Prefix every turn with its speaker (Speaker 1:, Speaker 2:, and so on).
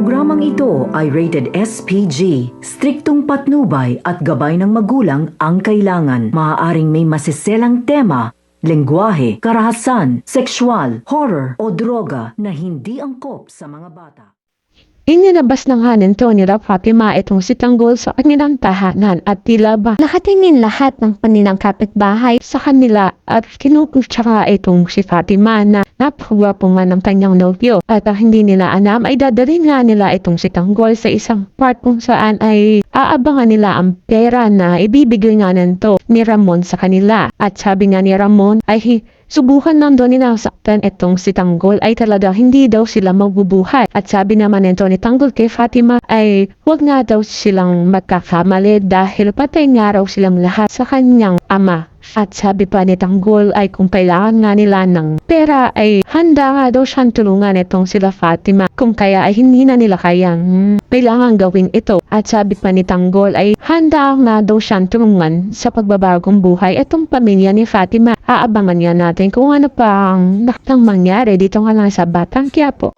Speaker 1: programang ito ay rated SPG. Striktong patnubay at gabay ng magulang ang kailangan. Maaaring may masiselang tema, lengguwahe, karahasan, sexual, horror o droga na hindi angkop sa mga bata.
Speaker 2: Inilabas na nga nito ni Fatima itong si Tanggol sa kanilang tahanan at tila ba nakatingin lahat ng kanilang kapitbahay sa kanila at kinukusya nga itong si Fatima na napakagwapo nga ng kanyang nobyo at ang hindi nila alam ay dadalhin nga nila itong si Tanggol sa isang part kung saan ay aabangan nila ang pera na ibibigay nga nito ni Ramon sa kanila at sabi nga ni Ramon ay Subukan lang doon nila saktan itong si Tanggol ay talaga hindi daw sila magbubuhay. At sabi naman nito ni Tanggol kay Fatima ay huwag nga daw silang magkakamali dahil patay nga raw silang lahat sa kanyang ama. At sabi pa ni Tanggol ay kung kailangan nga nila ng pera ay handa nga daw siyang tulungan itong sila Fatima. Kung kaya ay hindi na nila kayang kailangan gawin ito. At sabi pa ni Tanggol ay handa nga daw siyang tulungan sa pagbabagong buhay itong pamilya ni Fatima. Aabangan nga natin kung ano pa ang nakatang mangyari dito nga lang sa Batang Quiapo.